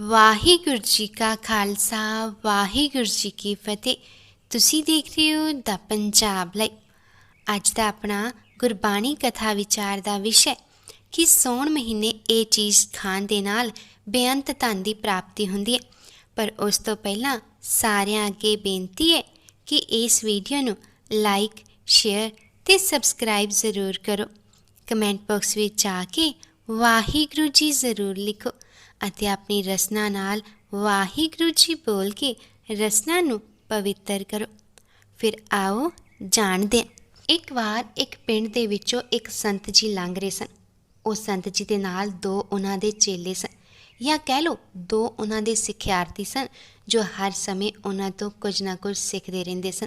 ਵਾਹਿਗੁਰੂ ਜੀ ਕਾ ਖਾਲਸਾ, ਵਾਹਿਗੁਰੂ ਜੀ ਕੀ ਫਤਿਹ। ਤੁਸੀਂ ਦੇਖ ਰਹੇ ਹੋ ਦਾ ਪੰਜਾਬ ਲਈ। ਅੱਜ ਦਾ ਆਪਣਾ ਗੁਰਬਾਣੀ ਕਥਾ ਵਿਚਾਰ ਦਾ ਵਿਸ਼ਾ ਕਿ ਸੌਣ ਮਹੀਨੇ ਇਹ ਚੀਜ਼ ਖਾਣ ਦੇ ਨਾਲ ਬੇਅੰਤ ਧਨ ਦੀ ਪ੍ਰਾਪਤੀ ਹੁੰਦੀ ਹੈ। ਪਰ ਉਸ ਤੋਂ ਪਹਿਲਾਂ ਸਾਰਿਆਂ ਅੱਗੇ ਬੇਨਤੀ ਹੈ ਕਿ ਇਸ ਵੀਡੀਓ ਨੂੰ ਲਾਈਕ, ਸ਼ੇਅਰ ਤੇ ਸਬਸਕ੍ਰਾਈਬ ਜ਼ਰੂਰ ਕਰੋ। ਕਮੈਂਟ ਬਾਕਸ ਵਿੱਚ ਆ ਕੇ ਵਾਹਿਗੁਰੂ ਜੀ ਜ਼ਰੂਰ ਲਿਖੋ। ਅਤੇ ਆਪਣੀ ਰਸਨਾ ਨਾਲ ਵਾਹਿਗੁਰੂ ਜੀ ਬੋਲ ਕੇ ਰਸਨਾ ਨੂੰ ਪਵਿੱਤਰ ਕਰੋ। ਫਿਰ ਆਓ ਜਾਣਦੇ ਹਾਂ। ਇੱਕ ਵਾਰ ਇੱਕ ਪਿੰਡ ਦੇ ਵਿੱਚੋਂ ਇੱਕ ਸੰਤ ਜੀ ਲੰਘ ਰਹੇ ਸਨ। ਉਹ ਸੰਤ ਜੀ ਦੇ ਨਾਲ ਦੋ ਉਹਨਾਂ ਦੇ ਚੇਲੇ ਸਨ ਜਾਂ ਕਹਿ ਲਓ ਦੋ ਉਹਨਾਂ ਦੇ ਸਿੱਖਿਆਰਥੀ ਸਨ ਜੋ ਹਰ ਸਮੇਂ ਉਹਨਾਂ ਤੋਂ ਕੁਝ ਨਾ ਕੁਝ ਸਿੱਖਦੇ ਰਹਿੰਦੇ ਸਨ।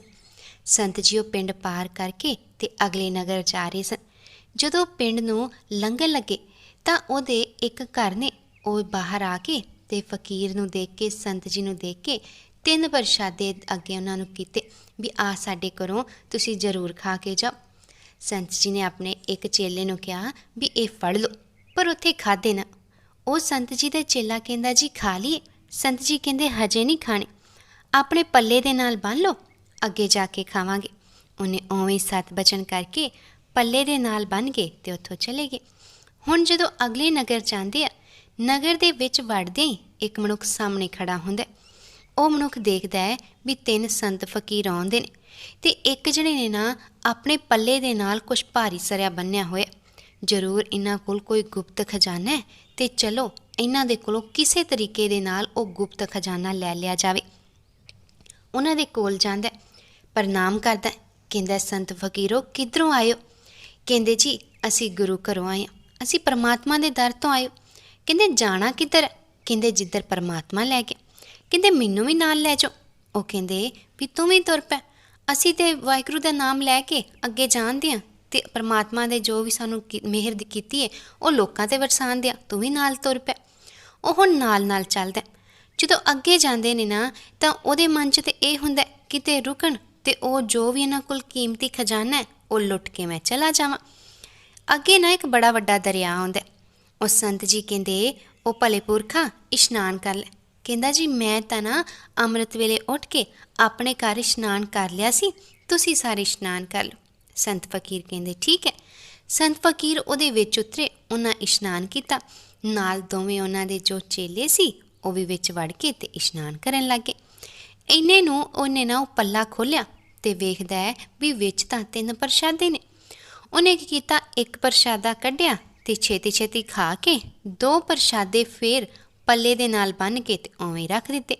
ਸੰਤ ਜੀ ਉਹ ਪਿੰਡ ਪਾਰ ਕਰਕੇ ਤੇ ਅਗਲੇ ਨਗਰ ਜਾ ਰਹੇ ਸਨ। ਜਦੋਂ ਪਿੰਡ ਨੂੰ ਲੰਘਣ ਲੱਗੇ ਤਾਂ ਉਹਦੇ ਇੱਕ ਘਰ ਨੇ ਉਹ ਬਾਹਰ ਆ ਕੇ ਤੇ ਫਕੀਰ ਨੂੰ ਦੇਖ ਕੇ, ਸੰਤ ਜੀ ਨੂੰ ਦੇਖ ਕੇ ਤਿੰਨ ਪ੍ਰਸ਼ਾਦੇ ਅੱਗੇ ਉਹਨਾਂ ਨੂੰ ਕੀਤੇ ਵੀ, ਆ ਸਾਡੇ ਘਰੋਂ ਤੁਸੀਂ ਜ਼ਰੂਰ ਖਾ ਕੇ ਜਾਓ। ਸੰਤ ਜੀ ਨੇ ਆਪਣੇ ਇੱਕ ਚੇਲੇ ਨੂੰ ਕਿਹਾ ਵੀ, ਇਹ ਫੜ ਲਓ, ਪਰ ਉੱਥੇ ਖਾਦੇ ਨਾ। ਉਹ ਸੰਤ ਜੀ ਦਾ ਚੇਲਾ ਕਹਿੰਦਾ, ਜੀ, ਖਾ ਲਈਏ। ਸੰਤ ਜੀ ਕਹਿੰਦੇ, ਹਜੇ ਨਹੀਂ ਖਾਣੇ। ਆਪਣੇ ਪੱਲੇ ਦੇ ਨਾਲ ਬੰਨ ਲਓ, ਅੱਗੇ ਜਾ ਕੇ ਖਾਵਾਂਗੇ। ਉਹਨੇ ਉਵੇਂ ਹੀ ਸੱਤ ਬਚਨ ਕਰਕੇ ਪੱਲੇ ਦੇ ਨਾਲ ਬੰਨ ਕੇ ਤੇ ਉੱਥੋਂ ਚਲੇ ਗਏ। ਹੁਣ ਜਦੋਂ ਅਗਲੇ ਨਗਰ ਜਾਂਦੇ ਆ ਨਗਰ ਦੇ ਵਿੱਚ ਵੜਦੇ ਹੀ ਇੱਕ ਮਨੁੱਖ ਸਾਹਮਣੇ ਖੜਾ ਹੁੰਦਾ ਉਹ ਮਨੁੱਖ ਦੇਖਦਾ ਹੈ ਵੀ ਤਿੰਨ ਸੰਤ ਫਕੀਰ ਆਉਂਦੇ ਨੇ ਤੇ ਇੱਕ ਜਣੇ ਨੇ ਨਾ ਆਪਣੇ ਪੱਲੇ ਦੇ ਨਾਲ ਕੁਝ ਭਾਰੀ ਸਰਿਆ ਬੰਨਿਆ ਹੋਇਆ ਜ਼ਰੂਰ ਇਹਨਾਂ ਕੋਲ ਕੋਈ ਗੁਪਤ ਖਜ਼ਾਨਾ ਹੈ ਤੇ ਚਲੋ ਇਹਨਾਂ ਦੇ ਕੋਲੋਂ ਕਿਸੇ ਤਰੀਕੇ ਦੇ ਨਾਲ ਉਹ ਗੁਪਤ ਖਜ਼ਾਨਾ ਲੈ ਲਿਆ ਜਾਵੇ। ਉਹਨਾਂ ਦੇ ਕੋਲ ਜਾਂਦਾ ਪ੍ਰਣਾਮ ਕਰਦਾ ਕਹਿੰਦਾ ਸੰਤ ਫਕੀਰੋ, ਕਿੱਧਰੋਂ ਆਇਓ? ਕਹਿੰਦੇ ਜੀ, ਅਸੀਂ ਗੁਰੂ ਘਰੋਂ ਆਏ ਹਾਂ। ਅਸੀਂ ਪਰਮਾਤਮਾ ਦੇ ਦਰ ਤੋਂ ਆਇਓ ਕਹਿੰਦੇ ਜਾਣਾ ਕਿੱਧਰ ਹੈ? ਕਹਿੰਦੇ ਜਿੱਧਰ ਪਰਮਾਤਮਾ ਲੈ ਕੇ। ਕਹਿੰਦੇ ਮੈਨੂੰ ਵੀ ਨਾਲ ਲੈ ਜਾਓ। ਉਹ ਕਹਿੰਦੇ ਵੀ ਤੂੰ ਵੀ ਤੁਰ ਪੈ। ਅਸੀਂ ਤੇ ਵਾਹਿਗੁਰੂ ਦਾ ਨਾਮ ਲੈ ਕੇ ਅੱਗੇ ਜਾਂਦੇ ਹਾਂ ਤੇ ਪਰਮਾਤਮਾ ਦੇ ਜੋ ਵੀ ਸਾਨੂੰ ਮਿਹਰ ਦੀ ਕੀਤੀ ਹੈ, ਉਹ ਲੋਕਾਂ ਤੇ ਵਰਸਾਉਂਦੇ ਆ। ਤੂੰ ਵੀ ਨਾਲ ਤੁਰ ਪੈ। ਉਹ ਹੁਣ ਨਾਲ ਨਾਲ ਚੱਲਦਾ ਜਦੋਂ ਅੱਗੇ ਜਾਂਦੇ ਨੇ ਨਾ, ਤਾਂ ਉਹਦੇ ਮਨ 'ਚ ਤੇ ਇਹ ਹੁੰਦਾ ਹੈ ਕਿ ਤੇ ਰੁਕਣ ਤੇ ਉਹ ਜੋ ਵੀ ਇਹਨਾਂ ਕੋਲ ਕੀਮਤੀ ਖਜ਼ਾਨਾ ਹੈ, ਉਹ ਲੁੱਟ ਕੇ ਮੈਂ ਚਲਾ ਜਾਵਾਂ। ਅੱਗੇ ਨਾ ਇੱਕ ਬੜਾ ਵੱਡਾ ਦਰਿਆ ਆਉਂਦਾ ਉਹ ਸੰਤ ਜੀ ਕਹਿੰਦੇ, ਉਹ ਭਲੇ ਪੁਰਖਾ, ਇਸ਼ਨਾਨ ਕਰ ਲੈ। ਕਹਿੰਦਾ ਜੀ, ਮੈਂ ਤਾਂ ਨਾ ਅੰਮ੍ਰਿਤ ਵੇਲੇ ਉੱਠ ਕੇ ਆਪਣੇ ਘਰ ਇਸ਼ਨਾਨ ਕਰ ਲਿਆ ਸੀ। ਤੁਸੀਂ ਸਾਰੇ ਇਸ਼ਨਾਨ ਕਰ ਲਓ। ਸੰਤ ਫਕੀਰ ਕਹਿੰਦੇ, ਠੀਕ ਹੈ। ਸੰਤ ਫਕੀਰ ਉਹਦੇ ਵਿੱਚ ਉਤਰੇ, ਉਹਨਾਂ ਇਸ਼ਨਾਨ ਕੀਤਾ। ਨਾਲ ਦੋਵੇਂ ਉਹਨਾਂ ਦੇ ਜੋ ਚੇਲੇ ਸੀ, ਉਹ ਵੀ ਵਿੱਚ ਵੜ ਕੇ ਤੇ ਇਸ਼ਨਾਨ ਕਰਨ ਲੱਗੇ। ਇੰਨੇ ਨੂੰ ਉਹਨੇ ਨਾ ਉਹ ਪੱਲਾ ਖੋਲਿਆ ਤੇ ਵੇਖਦਾ ਹੈ ਵੀ ਵਿੱਚ ਤਾਂ ਤਿੰਨ ਪ੍ਰਸ਼ਾਦੇ ਨੇ। ਉਹਨੇ ਕੀ ਕੀਤਾ? ਇੱਕ ਪ੍ਰਸ਼ਾਦਾ ਕੱਢਿਆ ਤੇ ਛੇਤੀ ਛੇਤੀ ਖਾ ਕੇ ਦੋ ਪ੍ਰਸ਼ਾਦੇ ਫੇਰ ਪੱਲੇ ਦੇ ਨਾਲ ਬੰਨ ਕੇ ਤੇ ਉਵੇਂ ਰੱਖ ਦਿੱਤੇ।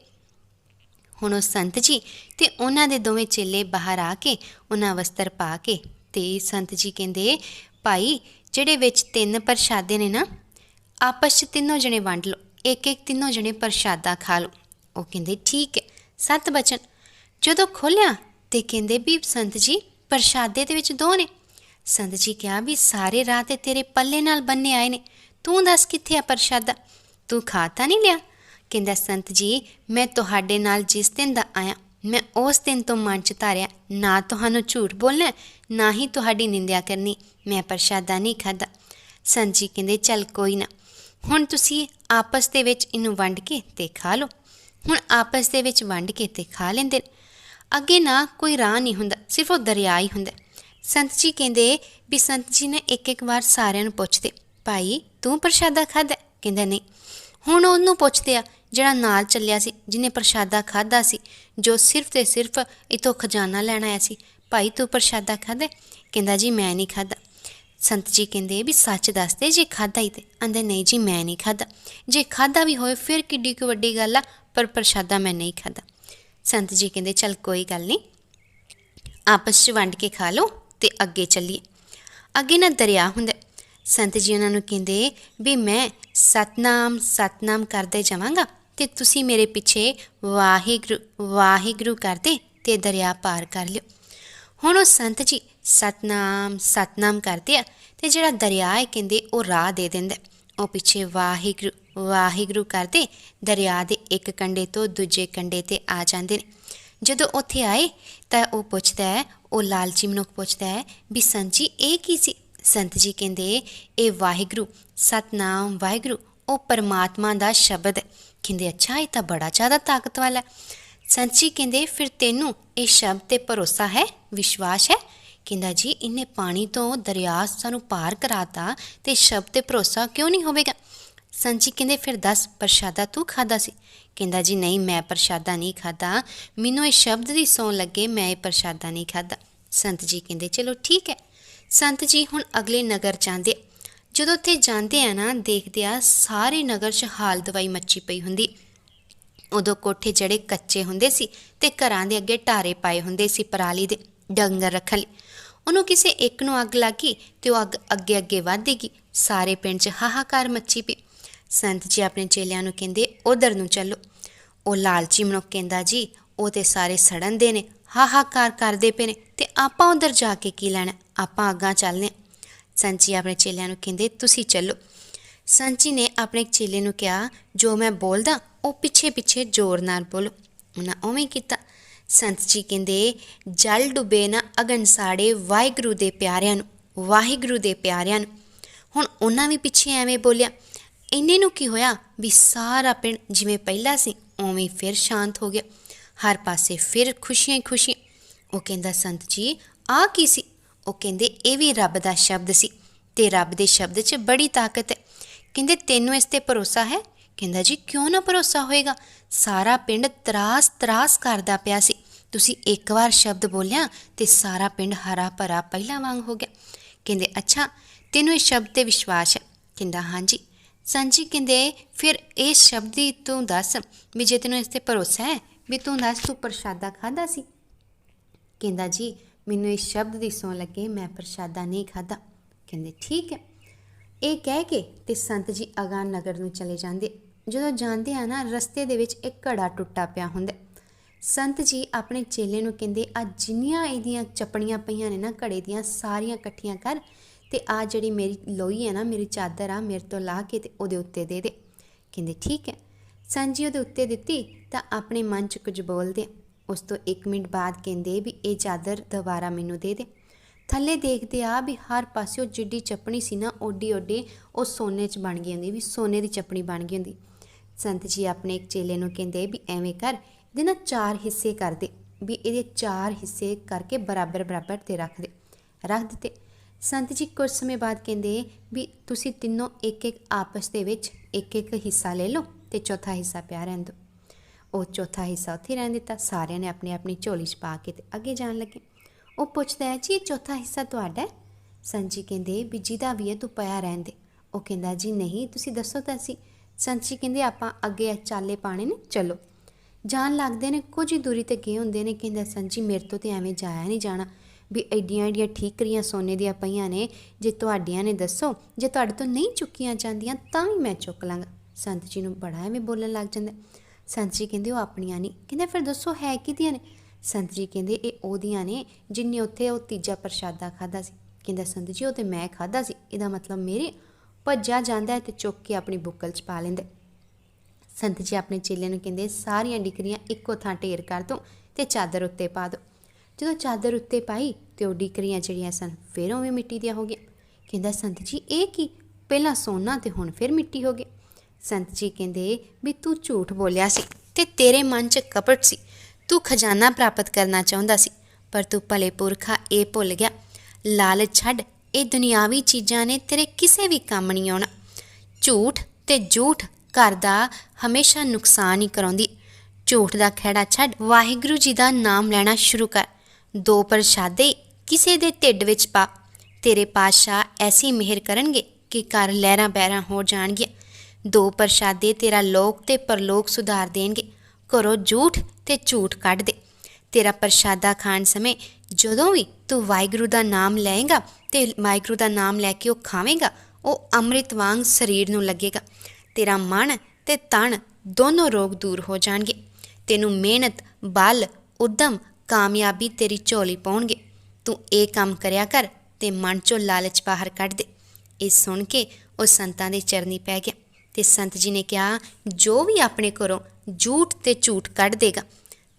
ਹੁਣ ਉਹ ਸੰਤ ਜੀ ਤੇ ਉਹਨਾਂ ਦੇ ਦੋਵੇਂ ਚੇਲੇ ਬਾਹਰ ਆ ਕੇ ਉਹਨਾਂ ਵਸਤਰ ਪਾ ਕੇ ਤੇ ਸੰਤ ਜੀ ਕਹਿੰਦੇ, ਭਾਈ, ਜਿਹੜੇ ਵਿੱਚ ਤਿੰਨ ਪ੍ਰਸ਼ਾਦੇ ਨੇ ਨਾ, ਆਪਸ 'ਚ ਤਿੰਨੋਂ ਜਣੇ ਵੰਡ ਲਓ ਇੱਕ ਇੱਕ ਤਿੰਨੋਂ ਜਣੇ ਪ੍ਰਸ਼ਾਦਾ ਖਾ ਲਓ। ਉਹ ਕਹਿੰਦੇ, ਠੀਕ ਹੈ, ਸਤ ਬਚਨ। ਜਦੋਂ ਖੋਲਿਆ ਤੇ ਕਹਿੰਦੇ ਵੀ ਸੰਤ ਜੀ, ਪ੍ਰਸ਼ਾਦੇ ਦੇ ਵਿੱਚ ਦੋ ਨੇ। ਸੰਤ ਜੀ ਕਿਹਾ ਵੀ ਸਾਰੇ ਰਾਹ ਤੇ ਤੇਰੇ ਪੱਲੇ ਨਾਲ ਬੰਨੇ ਆਏ ਨੇ। ਤੂੰ ਦੱਸ ਕਿੱਥੇ ਆ ਪ੍ਰਸ਼ਾਦਾ? ਤੂੰ ਖਾ ਤਾਂ ਨਹੀਂ ਲਿਆ? ਕਹਿੰਦਾ, ਸੰਤ ਜੀ, ਮੈਂ ਤੁਹਾਡੇ ਨਾਲ ਜਿਸ ਦਿਨ ਦਾ ਆਇਆ, ਮੈਂ ਉਸ ਦਿਨ ਤੋਂ ਮਨ ਚ ਧਾਰਿਆ। ਨਾ ਤੁਹਾਨੂੰ ਝੂਠ ਬੋਲਣਾ, ਨਾ ਹੀ ਤੁਹਾਡੀ ਨਿੰਦਿਆ ਕਰਨੀ। ਮੈਂ ਪ੍ਰਸ਼ਾਦਾ ਨਹੀਂ ਖਾਦਾ ਸੰਤ ਜੀ ਕਹਿੰਦੇ, ਚੱਲ ਕੋਈ ਨਾ। ਹੁਣ ਤੁਸੀਂ ਆਪਸ ਦੇ ਵਿੱਚ ਇਹਨੂੰ ਵੰਡ ਕੇ ਤੇ ਖਾ ਲਓ। ਹੁਣ ਆਪਸ ਦੇ ਵਿੱਚ ਵੰਡ ਕੇ ਤੇ ਖਾ ਲੈਂਦੇ ਨੇ। ਅੱਗੇ ਨਾ ਕੋਈ ਰਾਹ ਨਹੀਂ ਹੁੰਦਾ, ਸਿਰਫ ਉਹ ਦਰਿਆ ਹੀ ਹੁੰਦਾ। ਸੰਤ ਜੀ ਕਹਿੰਦੇ ਵੀ ਸੰਤ ਜੀ ਨੇ ਇੱਕ ਇੱਕ ਵਾਰ ਸਾਰਿਆਂ ਨੂੰ ਪੁੱਛਦੇ, ਭਾਈ, ਤੂੰ ਪ੍ਰਸ਼ਾਦਾ ਖਾਦਾ ਕਹਿੰਦਾ, ਨਹੀਂ। ਹੁਣ ਉਹਨੂੰ ਪੁੱਛਦੇ ਆ, ਜਿਹੜਾ ਨਾਲ ਚੱਲਿਆ ਸੀ, ਜਿਹਨੇ ਪ੍ਰਸ਼ਾਦਾ ਖਾਦਾ ਸੀ, ਜੋ ਸਿਰਫ ਤੇ ਸਿਰਫ ਇਤੋਂ ਖਜ਼ਾਨਾ ਲੈਣ ਆਇਆ ਸੀ, ਭਾਈ, ਤੂੰ ਪ੍ਰਸ਼ਾਦਾ ਖਾਦਾ ਕਹਿੰਦਾ, ਜੀ, ਮੈਂ ਨਹੀਂ ਖਾਦਾ ਸੰਤ ਜੀ ਕਹਿੰਦੇ ਵੀ, ਸੱਚ ਦੱਸਦੇ ਜੇ ਖਾਦਾ ਹੀ ਤੇ। ਆਂਦੇ, ਨਹੀਂ ਜੀ, ਮੈਂ ਨਹੀਂ ਖਾਦਾ ਜੇ ਖਾਦਾ ਵੀ ਹੋਏ ਫਿਰ ਕਿੱਡੀ ਕੁ ਵੱਡੀ ਗੱਲ ਆ, ਪਰ ਪ੍ਰਸ਼ਾਦਾ ਮੈਂ ਨਹੀਂ ਖਾਦਾ ਸੰਤ ਜੀ ਕਹਿੰਦੇ, ਚੱਲ, ਕੋਈ ਗੱਲ ਨਹੀਂ, ਆਪਸ 'ਚ ਵੰਡ ਕੇ ਖਾ ਲਓ। ਤੇ ਅੱਗੇ ਚੱਲੀਏ ਅੱਗੇ ਨਾ ਦਰਿਆ ਹੁੰਦਾ। ਸੰਤ ਜੀ ਉਹਨਾਂ ਨੂੰ ਕਹਿੰਦੇ, ਵੀ ਮੈਂ ਸਤਨਾਮ ਸਤਨਾਮ ਕਰਦੇ ਜਾਵਾਂਗਾ ਤੇ ਤੁਸੀਂ ਮੇਰੇ ਪਿੱਛੇ ਵਾਹਿਗੁਰੂ ਵਾਹਿਗੁਰੂ ਕਰਦੇ ਤੇ ਦਰਿਆ ਪਾਰ ਕਰ ਲਿਓ। ਹੁਣ ਉਹ ਸੰਤ ਜੀ ਸਤਨਾਮ ਸਤਨਾਮ ਕਰਦੇ ਆ ਤੇ ਜਿਹੜਾ ਦਰਿਆ ਹੈ ਕਹਿੰਦੇ ਉਹ ਰਾਹ ਦੇ ਦਿੰਦਾ। ਉਹ ਪਿੱਛੇ ਵਾਹਿਗੁਰੂ ਵਾਹਿਗੁਰੂ ਕਰਦੇ, ਦਰਿਆ ਦੇ ਇੱਕ ਕੰਡੇ ਤੋਂ ਦੂਜੇ ਕੰਡੇ ਤੇ ਆ ਜਾਂਦੇ ਨੇ। ਜਦੋਂ ਉੱਥੇ ਆਏ ਤਾਂ ਉਹ ਪੁੱਛਦਾ ਹੈ, ਉਹ ਲਾਲਚੀ ਮਨੁੱਖ ਪੁੱਛਦਾ ਹੈ ਵੀ ਸੰਤ ਜੀ, ਇਹ ਕੀ ਸੀ? ਸੰਤ ਜੀ ਕਹਿੰਦੇ, ਇਹ ਵਾਹਿਗੁਰੂ, ਸਤਨਾਮ ਵਾਹਿਗੁਰੂ, ਉਹ ਪਰਮਾਤਮਾ ਦਾ ਸ਼ਬਦ ਕਹਿੰਦੇ, ਅੱਛਾ, ਇਹ ਤਾਂ ਬੜਾ ਜ਼ਿਆਦਾ ਤਾਕਤ ਵਾਲਾ ਹੈ। ਸੰਤ ਜੀ ਕਹਿੰਦੇ, ਫਿਰ ਤੈਨੂੰ ਇਹ ਸ਼ਬਦ ਤੇ ਭਰੋਸਾ ਹੈ? ਵਿਸ਼ਵਾਸ ਹੈ? ਕਹਿੰਦਾ ਜੀ ਇਹਨੇ ਪਾਣੀ ਤੋਂ ਦਰਿਆ ਸਾਨੂੰ ਪਾਰ ਕਰਾਤਾ ਤੇ ਸ਼ਬਦ ਤੇ ਭਰੋਸਾ ਕਿਉਂ ਨਹੀਂ ਹੋਵੇਗਾ? ਸੰਤ ਜੀ ਕਹਿੰਦੇ, ਫਿਰ ਦੱਸ, ਪ੍ਰਸ਼ਾਦਾ ਤੂੰ ਖਾਦਾ ਸੀ? ਕਹਿੰਦਾ, ਜੀ ਨਹੀਂ, ਮੈਂ ਪ੍ਰਸ਼ਾਦਾ ਨਹੀਂ ਖਾਦਾ ਮੈਨੂੰ ਇਹ ਸ਼ਬਦ ਦੀ ਸੌਂ ਲੱਗੇ, ਮੈਂ ਇਹ ਪ੍ਰਸ਼ਾਦਾ ਨਹੀਂ ਖਾਦਾ ਸੰਤ ਜੀ ਕਹਿੰਦੇ, ਚਲੋ ਠੀਕ ਹੈ। ਸੰਤ ਜੀ ਹੁਣ ਅਗਲੇ ਨਗਰ ਜਾਂਦੇ ਜਦੋਂ ਉੱਥੇ ਜਾਂਦੇ ਆ ਨਾ, ਦੇਖਦੇ ਆ ਸਾਰੇ ਨਗਰ 'ਚ ਹਾਲ ਦਵਾਈ ਮੱਚੀ ਪਈ ਹੁੰਦੀ। ਉਦੋਂ ਕੋਠੇ ਜਿਹੜੇ ਕੱਚੇ ਹੁੰਦੇ ਸੀ ਤੇ ਘਰਾਂ ਦੇ ਅੱਗੇ ਢਾਰੇ ਪਾਏ ਹੁੰਦੇ ਸੀ ਪਰਾਲੀ ਦੇ ਡੰਗਰ ਰੱਖਣ ਲਈ। ਉਹਨੂੰ ਕਿਸੇ ਇੱਕ ਨੂੰ ਅੱਗ ਲੱਗੀ ਤੇ ਉਹ ਅੱਗ ਅੱਗੇ ਅੱਗੇ ਵਧੇਗੀ ਸਾਰੇ ਪਿੰਡ 'ਚ ਹਾਹਾਕਾਰ ਮੱਚੀ ਪਈ। ਸੰਤ ਜੀ ਆਪਣੇ ਚੇਲਿਆਂ ਨੂੰ ਕਹਿੰਦੇ, ਉਧਰ ਨੂੰ ਚੱਲੋ। ਉਹ ਲਾਲਚੀ ਮਨੁੱਖ ਕਹਿੰਦਾ, ਜੀ, ਉਹ ਤੇ ਸਾਰੇ ਸੜਨ ਦੇ ਨੇ, ਹਾਹਾਕਾਰ ਕਰਦੇ ਪਏ ਨੇ, ਤੇ ਆਪਾਂ ਉਧਰ ਜਾ ਕੇ ਕੀ ਲੈਣਾ? ਆਪਾਂ ਅੱਗਾ ਚੱਲਨੇ ਹਾਂ। ਸੰਤ ਜੀ ਆਪਣੇ ਚੇਲਿਆਂ ਨੂੰ ਕਹਿੰਦੇ, ਤੁਸੀਂ ਚੱਲੋ। ਸੰਤ ਜੀ ਨੇ ਆਪਣੇ ਚੇਲੇ ਨੂੰ ਕਿਹਾ, ਜੋ ਮੈਂ ਬੋਲਦਾ, ਉਹ ਪਿੱਛੇ ਪਿੱਛੇ ਜ਼ੋਰ ਨਾਲ ਬੋਲੋ। ਉਹਨਾਂ ਉਵੇਂ ਕੀਤਾ। ਸੰਤ ਜੀ ਕਹਿੰਦੇ, ਜਲ ਡੁੱਬੇ ਨਾ ਅਗਨ ਸਾੜੇ ਵਾਹਿਗੁਰੂ ਦੇ ਪਿਆਰਿਆਂ ਨੂੰ, ਵਾਹਿਗੁਰੂ ਦੇ ਪਿਆਰਿਆਂ ਨੂੰ। ਹੁਣ ਉਹਨਾਂ ਵੀ ਪਿੱਛੇ ਐਵੇਂ ਬੋਲਿਆ। ਇੰਨੇ ਨੂੰ ਕੀ ਹੋਇਆ ਵੀ ਸਾਰਾ ਪਿੰਡ ਜਿਵੇਂ ਪਹਿਲਾਂ ਸੀ, ਉਵੇਂ ਫਿਰ ਸ਼ਾਂਤ ਹੋ ਗਿਆ। ਹਰ ਪਾਸੇ ਫਿਰ ਖੁਸ਼ੀਆਂ ਹੀ ਖੁਸ਼ੀਆਂ। ਉਹ ਕਹਿੰਦਾ, ਸੰਤ ਜੀ ਆ ਕੀ ਸੀ? ਉਹ ਕਹਿੰਦੇ, ਇਹ ਵੀ ਰੱਬ ਦਾ ਸ਼ਬਦ ਸੀ ਤੇ ਰੱਬ ਦੇ ਸ਼ਬਦ 'ਚ ਬੜੀ ਤਾਕਤ ਹੈ। ਕਹਿੰਦੇ, ਤੈਨੂੰ ਇਸ ਤੇ ਭਰੋਸਾ ਹੈ? ਕਹਿੰਦਾ, ਜੀ, ਕਿਉਂ ਨਾ ਭਰੋਸਾ ਹੋਏਗਾ? ਸਾਰਾ ਪਿੰਡ ਤਰਾਸ ਤਰਾਸ ਕਰਦਾ ਪਿਆ ਸੀ। ਤੁਸੀਂ ਇੱਕ ਵਾਰ ਸ਼ਬਦ ਬੋਲਿਆ ਤੇ ਸਾਰਾ ਪਿੰਡ ਹਰਾ ਭਰਾ ਪਹਿਲਾਂ ਵਾਂਗ ਹੋ ਗਿਆ। ਕਹਿੰਦੇ, ਅੱਛਾ, ਤੈਨੂੰ ਇਸ ਸ਼ਬਦ ਤੇ ਵਿਸ਼ਵਾਸ ਹੈ? ਕਹਿੰਦਾ, ਹਾਂਜੀ। ਸੰਜੀ ਕਹਿੰਦੇ, ਫਿਰ ਇਹ ਸ਼ਬਦ ਹੀ ਤੂੰ ਦੱਸ ਵੀ ਜੇ ਤੈਨੂੰ ਇਸ ਤੇ ਭਰੋਸਾ ਹੈ ਵੀ ਤੂੰ ਦੱਸ, ਤੂੰ ਪ੍ਰਸ਼ਾਦਾ ਖਾਦਾ ਸੀ? ਕਹਿੰਦਾ, ਜੀ, ਮੈਨੂੰ ਇਸ ਸ਼ਬਦ ਦੀ ਸੌਂ ਲੱਗੇ ਮੈਂ ਪ੍ਰਸ਼ਾਦਾ ਨਹੀਂ ਖਾਦਾ ਕਹਿੰਦੇ, ਠੀਕ ਹੈ। ਇਹ ਕਹਿ ਕੇ ਤੇ ਸੰਤ ਜੀ ਅਗਾਂ ਨਗਰ ਨੂੰ ਚਲੇ ਜਾਂਦੇ। ਜਦੋਂ ਜਾਂਦੇ ਆ ਨਾ, ਰਸਤੇ ਦੇ ਵਿੱਚ ਇੱਕ ਘੜਾ ਟੁੱਟਾ ਪਿਆ ਹੁੰਦਾ। ਸੰਤ ਜੀ ਆਪਣੇ ਚੇਲੇ ਨੂੰ ਕਹਿੰਦੇ, ਆ ਜਿੰਨੀਆਂ ਇਹਦੀਆਂ ਚੱਪੜੀਆਂ ਪਈਆਂ ਨੇ ਨਾ ਘੜੇ ਦੀਆਂ, ਸਾਰੀਆਂ ਇਕੱਠੀਆਂ ਕਰ ਤੇ ਆ ਜਿਹੜੀ ਮੇਰੀ ਲੋਈ ਹੈ ਨਾ, ਮੇਰੀ ਚਾਦਰ ਆ, ਮੇਰੇ ਤੋਂ ਲਾ ਕੇ ਤੇ ਉਹਦੇ ਉੱਤੇ ਦੇ ਦੇ। ਕਹਿੰਦੇ, ਠੀਕ ਹੈ। ਸੰਤ ਜੀ ਉਹਦੇ ਉੱਤੇ ਦਿੱਤੀ ਤਾਂ ਆਪਣੇ ਮਨ 'ਚ ਕੁਝ ਬੋਲਦੇ। ਉਸ ਤੋਂ 1 ਮਿੰਟ ਬਾਅਦ ਕਹਿੰਦੇ ਵੀ, ਇਹ ਚਾਦਰ ਦੁਬਾਰਾ ਮੈਨੂੰ ਦੇ ਦੇ। ਥੱਲੇ ਦੇਖਦੇ ਆ ਵੀ ਹਰ ਪਾਸਿਓਂ ਜਿੱਡੀ ਚੱਪਣੀ ਸੀ ਨਾ, ਓਡੀ ਓਡੀ ਉਹ ਸੋਨੇ 'ਚ ਬਣ ਗਈ ਹੁੰਦੀ, ਵੀ ਸੋਨੇ ਦੀ ਚੱਪਣੀ ਬਣ ਗਈ ਹੁੰਦੀ। ਸੰਤ ਜੀ ਆਪਣੇ ਇੱਕ ਚੇਲੇ ਨੂੰ ਕਹਿੰਦੇ ਵੀ, ਐਵੇਂ ਕਰ, ਇਹਦੇ ਨਾ ਚਾਰ ਹਿੱਸੇ ਕਰ ਦੇ, ਵੀ ਇਹਦੇ ਚਾਰ ਹਿੱਸੇ ਕਰਕੇ ਬਰਾਬਰ ਬਰਾਬਰ ਤੇ ਰੱਖ ਦੇ। ਰੱਖ ਦਿੱਤੇ। ਸੰਤ ਜੀ ਕੁਝ ਸਮੇਂ ਬਾਅਦ ਕਹਿੰਦੇ ਵੀ ਤੁਸੀਂ ਤਿੰਨੋਂ ਇੱਕ ਇੱਕ ਆਪਸ ਦੇ ਵਿੱਚ ਇੱਕ ਇੱਕ ਹਿੱਸਾ ਲੈ ਲਓ ਤੇ ਚੌਥਾ ਹਿੱਸਾ ਪਿਆ ਰਹਿਣ ਦਿਓ। ਉਹ ਚੌਥਾ ਹਿੱਸਾ ਉੱਥੇ ਰਹਿਣ ਦਿੱਤਾ। ਸਾਰਿਆਂ ਨੇ ਆਪਣੀ ਆਪਣੀ ਝੋਲੀ 'ਚ ਪਾ ਕੇ ਤੇ ਅੱਗੇ ਜਾਣ ਲੱਗੇ। ਉਹ ਪੁੱਛਦਾ ਹੈ, ਜੀ, ਇਹ ਚੌਥਾ ਹਿੱਸਾ ਤੁਹਾਡਾ ਹੈ? ਸੰਤ ਜੀ ਕਹਿੰਦੇ, ਵੀ ਜਿਹਦਾ ਵੀ ਹੈ, ਤੂੰ ਪਿਆ ਰਹਿਣ ਦੇ। ਉਹ ਕਹਿੰਦਾ, ਜੀ, ਨਹੀਂ, ਤੁਸੀਂ ਦੱਸੋ ਤਾਂ ਸੀ ਸੰਤ ਜੀ ਕਹਿੰਦੇ, ਆਪਾਂ ਅੱਗੇ ਚਾਲੇ ਪਾਣੇ ਨੇ, ਚਲੋ। ਜਾਣ ਲੱਗਦੇ ਨੇ, ਕੁਝ ਹੀ ਦੂਰੀ ਤੇ ਗਏ ਹੁੰਦੇ ਨੇ। ਕਹਿੰਦਾ, ਸੰਤ ਜੀ, ਮੇਰੇ ਤੋਂ ਤੇ ਐਵੇਂ ਜਾਇਆ ਨਹੀਂ ਜਾਣਾ। ਵੀ ਐਡੀਆਂ ਐਡੀਆਂ ਠੀਕਰੀਆਂ ਸੋਨੇ ਦੀਆਂ ਪਈਆਂ ਨੇ, ਜੇ ਤੁਹਾਡੀਆਂ ਨੇ ਦੱਸੋ, ਜੇ ਤੁਹਾਡੇ ਤੋਂ ਨਹੀਂ ਚੁੱਕੀਆਂ ਜਾਂਦੀਆਂ ਤਾਂ ਵੀ ਮੈਂ ਚੁੱਕ ਲਾਂਗਾ। ਸੰਤ ਜੀ ਨੂੰ ਬੜਾ ਐਵੇਂ ਬੋਲਣ ਲੱਗ ਜਾਂਦਾ। ਸੰਤ ਜੀ ਕਹਿੰਦੇ ਉਹ ਆਪਣੀਆਂ ਨਹੀਂ। ਕਹਿੰਦੇ ਫਿਰ ਦੱਸੋ ਹੈ ਕਿਹਦੀਆਂ ਨੇ? ਸੰਤ ਜੀ ਕਹਿੰਦੇ ਇਹ ਉਹਦੀਆਂ ਨੇ ਜਿੰਨੇ ਉੱਥੇ ਉਹ ਤੀਜਾ ਪ੍ਰਸ਼ਾਦਾ ਖਾਦਾ ਸੀ। ਕਹਿੰਦਾ, ਸੰਤ ਜੀ, ਉਹ ਤੇ ਮੈਂ ਖਾਦਾ ਸੀ। ਇਹਦਾ ਮਤਲਬ ਮੇਰੇ ਭੱਜਿਆ ਜਾਂਦਾ ਹੈ ਤੇ ਚੁੱਕ ਕੇ ਆਪਣੀ ਬੁੱਕਲ 'ਚ ਪਾ ਲੈਂਦਾ ਸੰਤ ਜੀ ਆਪਣੇ ਚੇਲੇ ਨੂੰ ਕਹਿੰਦੇ, ਸਾਰੀਆਂ ਡਿਕਰੀਆਂ ਇੱਕੋ ਥਾਂ ਢੇਰ ਕਰ ਦੋ ਤੇ ਚਾਦਰ ਉੱਤੇ ਪਾ ਦੋ। ਜਦੋਂ ਚਾਦਰ ਉੱਤੇ ਪਾਈ ਤੇ ਉਹ ਡਿਕਰੀਆਂ ਜਿਹੜੀਆਂ ਸਨ, ਫਿਰ ਉਵੇਂ ਮਿੱਟੀ ਦੀਆਂ ਹੋ ਗਈਆਂ। ਕਹਿੰਦਾ, ਸੰਤ ਜੀ, ਇਹ ਕੀ? ਪਹਿਲਾਂ ਸੋਨਾ ਤੇ ਹੁਣ ਫਿਰ ਮਿੱਟੀ ਹੋ ਗਈ। ਸੰਤ ਜੀ ਕਹਿੰਦੇ, ਵੀ ਤੂੰ ਝੂਠ ਬੋਲਿਆ ਸੀ ਤੇ ਤੇਰੇ ਮਨ 'ਚ ਕਪਟ ਸੀ। ਤੂੰ ਖਜ਼ਾਨਾ ਪ੍ਰਾਪਤ ਕਰਨਾ ਚਾਹੁੰਦਾ ਸੀ, ਪਰ ਤੂੰ ਭਲੇ ਪੁਰਖਾ ਇਹ ਭੁੱਲ ਗਿਆ। ਲਾਲਚ ਛੱਡ, ਇਹ ਦੁਨਿਆਵੀ ਚੀਜ਼ਾਂ ਨੇ ਤੇਰੇ ਕਿਸੇ ਵੀ ਕੰਮ ਨਹੀਂ ਆਉਣਾ। ਝੂਠ ਤੇ ਝੂਠ ਘਰ ਦਾ ਹਮੇਸ਼ਾ ਨੁਕਸਾਨ ਹੀ ਕਰਾਉਂਦੀ। ਝੂਠ ਦਾ ਖਹਿੜਾ ਛੱਡ, ਵਾਹਿਗੁਰੂ ਜੀ ਦਾ ਨਾਮ ਲੈਣਾ ਸ਼ੁਰੂ ਕਰ। ਦੋ ਪ੍ਰਸ਼ਾਦੇ ਕਿਸੇ ਦੇ ਢਿੱਡ ਵਿੱਚ ਪਾ। ਤੇਰੇ ਪਾਤਸ਼ਾਹ ਐਸੀ ਮਿਹਰ ਕਰਨਗੇ ਕਿ ਘਰ ਲਹਿਰਾਂ ਬਹਿਰਾਂ ਹੋ ਜਾਣਗੀਆਂ। ਦੋ ਪ੍ਰਸ਼ਾਦੇ ਤੇਰਾ ਲੋਕ ਤੇ ਪਰਲੋਕ ਸੁਧਾਰ ਦੇਣਗੇ। ਘਰੋਂ ਝੂਠ ਤੇ ਝੂਠ ਕੱਢ ਦੇ। ਤੇਰਾ ਪ੍ਰਸ਼ਾਦਾ ਖਾਣ ਸਮੇਂ ਜਦੋਂ ਵੀ ਤੂੰ ਵਾਹਿਗੁਰੂ ਦਾ ਨਾਮ ਲਏਗਾ ਤੇ ਵਾਹਿਗੁਰੂ ਦਾ ਨਾਮ ਲੈ ਕੇ ਉਹ ਖਾਵੇਂਗਾ, ਉਹ ਅੰਮ੍ਰਿਤ ਵਾਂਗ ਸਰੀਰ ਨੂੰ ਲੱਗੇਗਾ। ਤੇਰਾ ਮਨ ਤੇ ਤਨ ਦੋਨੋਂ ਰੋਗ ਦੂਰ ਹੋ ਜਾਣਗੇ। ਤੈਨੂੰ ਮਿਹਨਤ, ਬਲ, ਉਦਮ ਕਾਮਯਾਬੀ ਤੇਰੀ ਝੋਲੀ ਪਾਉਣਗੇ। ਤੂੰ ਇਹ ਕੰਮ ਕਰਿਆ ਕਰ ਤੇ ਮਨ ਚੋਂ ਲਾਲਚ ਬਾਹਰ ਕੱਢ ਦੇ। ਇਹ ਸੁਣ ਕੇ ਉਹ ਸੰਤਾਂ ਦੇ ਚਰਨੀ ਪੈ ਗਿਆ ਤੇ ਸੰਤ ਜੀ ਨੇ ਕਿਹਾ, ਜੋ ਵੀ ਆਪਣੇ ਘਰੋਂ ਝੂਠ ਤੇ ਝੂਠ ਕੱਢ ਦੇਗਾ,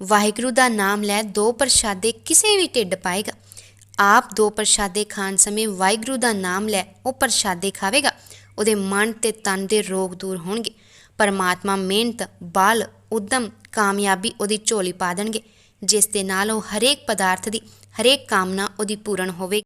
ਵਾਹਿਗੁਰੂ ਦਾ ਨਾਮ ਲੈ ਦੋ ਪ੍ਰਸ਼ਾਦੇ ਕਿਸੇ ਵੀ ਢਿੱਡ ਪਾਏਗਾ। ਆਪ ਦੋ ਪ੍ਰਸ਼ਾਦੇ ਖਾਣ ਸਮੇਂ ਵਾਹਿਗੁਰੂ ਦਾ ਨਾਮ ਲੈ ਉਹ ਪ੍ਰਸ਼ਾਦੇ ਖਾਵੇਗਾ। ਉਹਦੇ ਮਨ ਤੇ ਤਨ ਦੇ ਰੋਗ ਦੂਰ ਹੋਣਗੇ। ਪਰਮਾਤਮਾ ਮਿਹਨਤ, ਬਲ, ਉਦਮ, ਕਾਮਯਾਬੀ ਉਹਦੀ ਝੋਲੀ ਪਾ ਦੇਣਗੇ। ਜਿਸ ਦੇ ਨਾਲ ਉਹ ਹਰੇਕ ਪਦਾਰਥ ਦੀ ਹਰੇਕ ਕਾਮਨਾ ਉਹਦੀ ਪੂਰਨ ਹੋਵੇ।